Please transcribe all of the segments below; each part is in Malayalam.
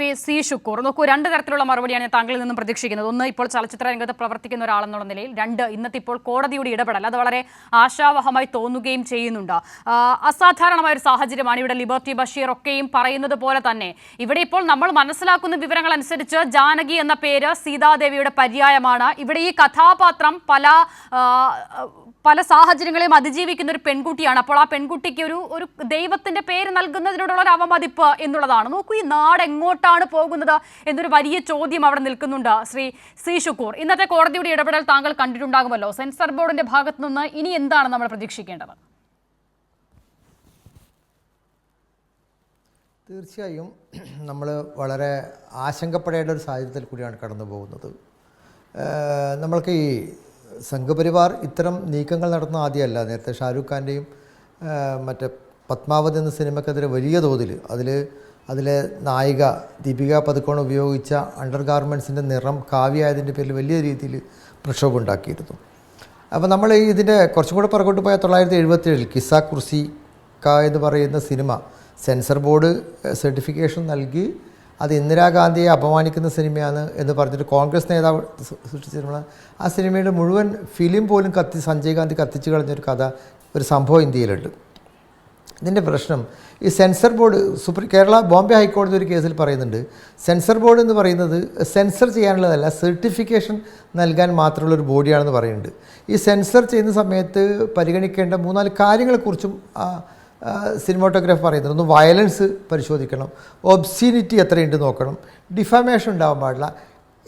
ശ്രീ സി ഷുക്കൂർ. നോക്കൂ രണ്ട് തരത്തിലുള്ള മറുപടിയാണ് ഞാൻ താങ്കളിൽ നിന്നും പ്രതീക്ഷിക്കുന്നത്. ഒന്ന് ഇപ്പോൾ ചലച്ചിത്ര രംഗത്ത് പ്രവർത്തിക്കുന്ന ഒരാളെന്നുള്ള നിലയിൽ. രണ്ട് ഇന്നത്തെ ഇപ്പോൾ കോടതിയുടെ ഇടപെടൽ. അത് വളരെ ആശാവഹമായി തോന്നുകയും ചെയ്യുന്നുണ്ട്. അസാധാരണമായ ഒരു സാഹചര്യമാണ് ഇവിടെ ലിബർട്ടി ബഷീർ ഒക്കെയും പറയുന്നത് പോലെ തന്നെ. ഇവിടെ ഇപ്പോൾ നമ്മൾ മനസ്സിലാക്കുന്ന വിവരങ്ങൾ അനുസരിച്ച് ജാനകി എന്ന പേര് സീതാദേവിയുടെ പര്യായമാണ്. ഇവിടെ ഈ കഥാപാത്രം പല പല സാഹചര്യങ്ങളെയും അതിജീവിക്കുന്ന ഒരു പെൺകുട്ടിയാണ്. അപ്പോൾ ആ പെൺകുട്ടിക്ക് ഒരു ഒരു ദൈവത്തിന്റെ പേര് നൽകുന്നതിനോടുള്ള ഒരു അവമതിപ്പ് എന്നുള്ളതാണ്. നോക്കൂ ഈ നാട് എങ്ങോട്ടാണ് പോകുന്നത് എന്നൊരു വലിയ ചോദ്യം അവിടെ നിൽക്കുന്നുണ്ട് ശ്രീ സി ഷുക്കൂർ. ഇന്നത്തെ കോടതിയുടെ ഇടപെടൽ താങ്കൾ കണ്ടിട്ടുണ്ടാകുമല്ലോ. സെൻസർ ബോർഡിന്റെ ഭാഗത്തു നിന്ന് ഇനി എന്താണ് നമ്മൾ പ്രതീക്ഷിക്കേണ്ടത്? തീർച്ചയായും നമ്മൾ വളരെ ആശങ്കപ്പെടേണ്ട ഒരു സാഹചര്യത്തിൽ കൂടിയാണ് കടന്നു പോകുന്നത് നമ്മൾക്ക് ഈ സംഘപരിവാർ ഇത്തരം നീക്കങ്ങൾ നടത്തുന്ന ആദ്യമല്ല. നേരത്തെ ഷാരൂഖ് ഖാന്റെയും മറ്റേ പത്മാവതി എന്ന സിനിമക്കെതിരെ വലിയ തോതിൽ അതിൽ അതിലെ നായിക ദീപിക പതുക്കോൺ ഉപയോഗിച്ച അണ്ടർ ഗാർമെൻസിന്റെ നിറം കാവ്യായതിന്റെ പേരിൽ വലിയ രീതിയിൽ പ്രക്ഷോഭം ഉണ്ടാക്കിയിരുന്നു അപ്പോൾ നമ്മൾ ഇതിന്റെ കുറച്ചും കൂടെ പുറകോട്ട് പോയാൽ തൊള്ളായിരത്തി എഴുപത്തിയേഴിൽ കിസ കുർസി ക എന്ന് പറയുന്ന സിനിമ സെൻസർ ബോർഡ് സർട്ടിഫിക്കേഷൻ നൽകി അത് ഇന്ദിരാഗാന്ധിയെ അപമാനിക്കുന്ന സിനിമയാണ് എന്ന് പറഞ്ഞിട്ട് കോൺഗ്രസ് നേതാവ് സൃഷ്ടിച്ച സിനിമ ആ സിനിമയുടെ മുഴുവൻ ഫിലിം പോലും കത്തി സഞ്ജയ് ഗാന്ധി കത്തിച്ച് കളഞ്ഞൊരു കഥ ഒരു സംഭവം ഇന്ത്യയിലുണ്ട്. ഇതിന്റെ പ്രശ്നം ഈ censor board supreme Kerala Bombay ഹൈക്കോടതി ഒരു കേസിൽ പറയുന്നുണ്ട് സെൻസർ ബോർഡ് എന്ന് പറയുന്നത് സെൻസർ ചെയ്യാനുള്ളതല്ല സർട്ടിഫിക്കേഷൻ നൽകാൻ മാത്രമുള്ള ഒരു ബോഡിയാണെന്ന് പറയുന്നുണ്ട്. ഈ സെൻസർ ചെയ്യുന്ന സമയത്ത് പരിഗണിക്കേണ്ട മൂന്നാൽ കാര്യങ്ങളെക്കുറിച്ചും സിനിമാറ്റോഗ്രാഫ് പറയുന്നത് ഒന്ന് വയലൻസ് പരിശോധിക്കണം. ഒബ്സീനിറ്റി എത്രയുണ്ട് നോക്കണം. ഡിഫാമേഷൻ ഉണ്ടാവാൻ പാടില്ല.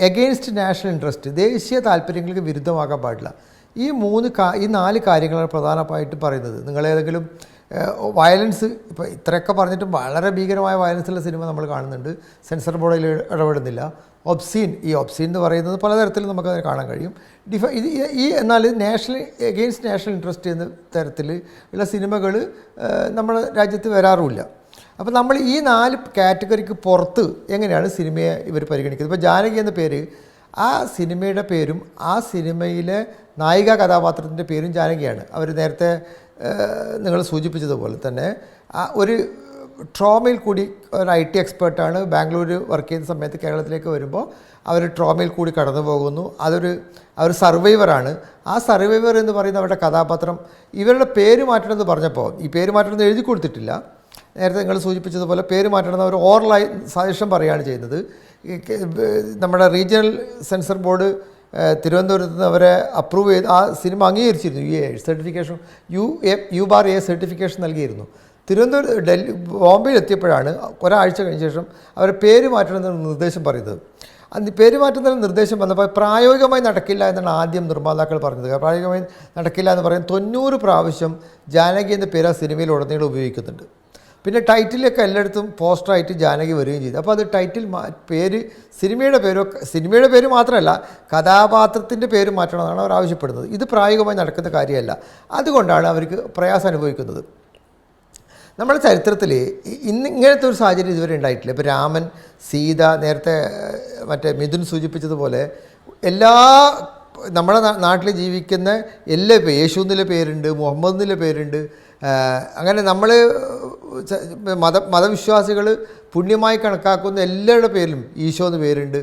എഗെയിൻസ്റ്റ് നാഷണൽ ഇൻട്രസ്റ്റ് ദേശീയ താല്പര്യങ്ങൾക്ക് വിരുദ്ധമാകാൻ പാടില്ല. ഈ മൂന്ന് ഈ നാല് കാര്യങ്ങളാണ് പ്രധാനമായിട്ട് പറയുന്നത്. നിങ്ങളേതെങ്കിലും വയലൻസ് ഇപ്പോൾ ഇത്രയൊക്കെ പറഞ്ഞിട്ടും വളരെ ഭീകരമായ വയലൻസുള്ള സിനിമ നമ്മൾ കാണുന്നുണ്ട്. സെൻസർ ബോർഡിൽ ഇടപെടുന്നില്ല. ഒബ്സീൻ ഈ ഒബ്സീൻ എന്ന് പറയുന്നത് പലതരത്തിലും നമുക്കത് കാണാൻ കഴിയും. ഡിഫ ഇത് ഈ എന്നാൽ നാഷണൽ എഗെയിൻസ്റ്റ് നാഷണൽ ഇൻട്രസ്റ്റ് എന്ന തരത്തിൽ ഉള്ള സിനിമകൾ നമ്മുടെ രാജ്യത്ത് വരാറുമില്ല. അപ്പോൾ നമ്മൾ ഈ നാല് കാറ്റഗറിക്ക് പുറത്ത് എങ്ങനെയാണ് സിനിമയെ ഇവർ പരിഗണിക്കുന്നത്? ഇപ്പോൾ ജാനകി എന്ന പേര് ആ സിനിമയുടെ പേരും ആ സിനിമയിലെ നായിക കഥാപാത്രത്തിന്റെ പേരും ജാനകിയാണ്. അവർ നേരത്തെ നിങ്ങൾ സൂചിപ്പിച്ചതുപോലെ തന്നെ ഒരു ട്രോമയിൽ കൂടി ഒരു ഐ ടി എക്സ്പേർട്ടാണ് ബാംഗ്ലൂർ വർക്ക് ചെയ്യുന്ന സമയത്ത് കേരളത്തിലേക്ക് വരുമ്പോൾ അവർ ട്രോമയിൽ കൂടി കടന്നു പോകുന്നു. അതൊരു അവർ സർവൈവറാണ്. ആ സർവൈവർ എന്ന് പറയുന്ന അവരുടെ കഥാപാത്രം ഇവരുടെ പേര് മാറ്റണം എന്ന് പറഞ്ഞപ്പോൾ ഈ പേര് മാറ്റണമെന്ന് എഴുതി കൊടുത്തിട്ടില്ല. നേരത്തെ നിങ്ങൾ സൂചിപ്പിച്ചതുപോലെ പേര് മാറ്റണം എന്ന് അവർ ഓറലായി സജഷൻ പറയുകയാണ് ചെയ്യുന്നത്. നമ്മുടെ റീജിയണൽ സെൻസർ ബോർഡ് തിരുവനന്തപുരത്ത് നിന്ന് അവരെ അപ്രൂവ് ചെയ്ത് ആ cinema അംഗീകരിച്ചിരുന്നു U A certification U A U bar A certification നൽകിയിരുന്നു. തിരുവനന്തപുരം ഡൽഹി ബോംബെയിൽ എത്തിയപ്പോഴാണ് ഒരാഴ്ച കഴിഞ്ഞ ശേഷം അവരെ പേര് മാറ്റണമെന്ന നിർദ്ദേശം പറയുന്നത്. അന്ന് പേര് മാറ്റുന്നതിന് നിർദ്ദേശം വന്നപ്പോൾ പ്രായോഗികമായി നടക്കില്ല എന്നാണ് ആദ്യം നിർമ്മാതാക്കൾ പറഞ്ഞത്. പ്രായോഗികമായി നടക്കില്ല എന്ന് പറയുന്നത് തൊണ്ണൂറ് പ്രാവശ്യം ജാനകി എന്ന പേര് ആ സിനിമയിൽ ഉടനീളം ഉപയോഗിക്കുന്നുണ്ട്. പിന്നെ ടൈറ്റിലൊക്കെ എല്ലായിടത്തും പോസ്റ്ററായിട്ട് ജാനകി വരികയും ചെയ്തു. അപ്പോൾ അത് ടൈറ്റിൽ പേര് സിനിമയുടെ പേരോ സിനിമയുടെ പേര് മാത്രമല്ല കഥാപാത്രത്തിന്റെ പേര് മാറ്റണമെന്നാണ് അവർ ആവശ്യപ്പെടുന്നത്. ഇത് പ്രായോഗികമായി നടക്കുന്ന കാര്യമല്ല. അതുകൊണ്ടാണ് അവർക്ക് പ്രയാസം അനുഭവിക്കുന്നത്. നമ്മുടെ ചരിത്രത്തിൽ ഇന്ന് ഇങ്ങനത്തെ ഒരു സാഹചര്യം ഇതുവരെ ഉണ്ടായിട്ടില്ല. ഇപ്പോൾ രാമൻ സീത നേരത്തെ മറ്റേ മിഥുൻ സൂചിപ്പിച്ചതുപോലെ എല്ലാ നമ്മുടെ നാട്ടിൽ ജീവിക്കുന്ന എല്ലാ യേശു എന്നുള്ള പേരുണ്ട് മുഹമ്മദ് എന്നുള്ള പേരുണ്ട് അങ്ങനെ നമ്മൾ മത മതവിശ്വാസികൾ പുണ്യമായി കണക്കാക്കുന്ന എല്ലാവരുടെ പേരിലും ഈശോ എന്ന് പേരുണ്ട്.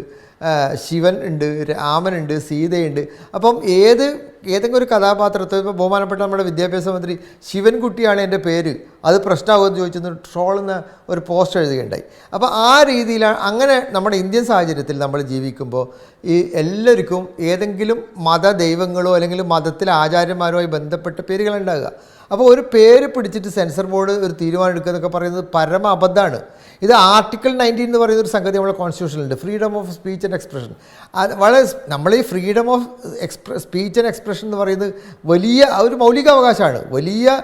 ശിവൻ ഉണ്ട് രാമനുണ്ട് സീതയുണ്ട്. അപ്പം ഏത് ഏതെങ്കിലും ഒരു കഥാപാത്രത്തെ ഇപ്പോൾ ബഹുമാനപ്പെട്ട നമ്മുടെ വിദ്യാഭ്യാസ മന്ത്രി ശിവൻകുട്ടിയാണ് എന്റെ പേര് അത് പ്രശ്നമാകുമെന്ന് ചോദിച്ചെന്ന് ട്രോളുന്ന ഒരു പോസ്റ്റ് എഴുതുകയുണ്ടായി. അപ്പോൾ ആ രീതിയിലാണ് അങ്ങനെ നമ്മുടെ ഇന്ത്യൻ സാഹചര്യത്തിൽ നമ്മൾ ജീവിക്കുമ്പോൾ ഈ എല്ലാവർക്കും ഏതെങ്കിലും മത ദൈവങ്ങളോ അല്ലെങ്കിൽ മതത്തിലെ ആചാര്യന്മാരോ ആയി ബന്ധപ്പെട്ട പേരുകളുണ്ടാകുക അപ്പോൾ ഒരു പേര് പിടിച്ചിട്ട് സെൻസർ ബോർഡ് ഒരു തീരുമാനം എടുക്കുക എന്നൊക്കെ പറയുന്നത് പരമ അബദ്ധമാണ്. ഇത് ആർട്ടിക്കിൾ നയന്റീൻ എന്ന് പറയുന്ന ഒരു സംഗതി നമ്മുടെ കോൺസ്റ്റിറ്റ്യൂഷനിലുണ്ട്. Freedom of speech and expression. അത് വളരെ നമ്മൾ ഈ freedom of expre speech and expression എന്ന് പറയുന്നത് വലിയ ഒരു മൗലികാവകാശമാണ്. വലിയ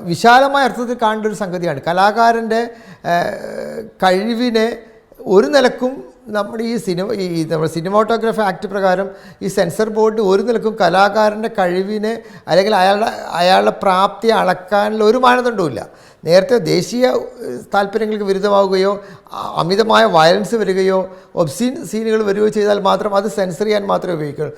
വിശാലമായ അർത്ഥത്തിൽ കാണേണ്ട ഒരു സംഗതിയാണ്. കലാകാരന്റെ കഴിവിനെ ഒരു നിലക്കും നമ്മുടെ ഈ സിനിമ ഈ നമ്മുടെ സിനിമോട്ടോഗ്രാഫി ആക്ട് പ്രകാരം ഈ സെൻസർ ബോർഡ് ഒരു നിലക്കും കലാകാരന്റെ കഴിവിനെ അല്ലെങ്കിൽ അയാളുടെ അയാളുടെ പ്രാപ്തി അളക്കാനുള്ള ഒരു മാനദണ്ഡവുമില്ല. നേരത്തെ ദേശീയ താല്പര്യങ്ങൾക്ക് വിരുദ്ധമാവുകയോ അമിതമായ വയലൻസ് വരികയോ ഒബ്സീൻ സീനുകൾ വരികയോ ചെയ്താൽ മാത്രം അത് സെൻസർ ചെയ്യാൻ മാത്രമേ ഉപയോഗിക്കുള്ളൂ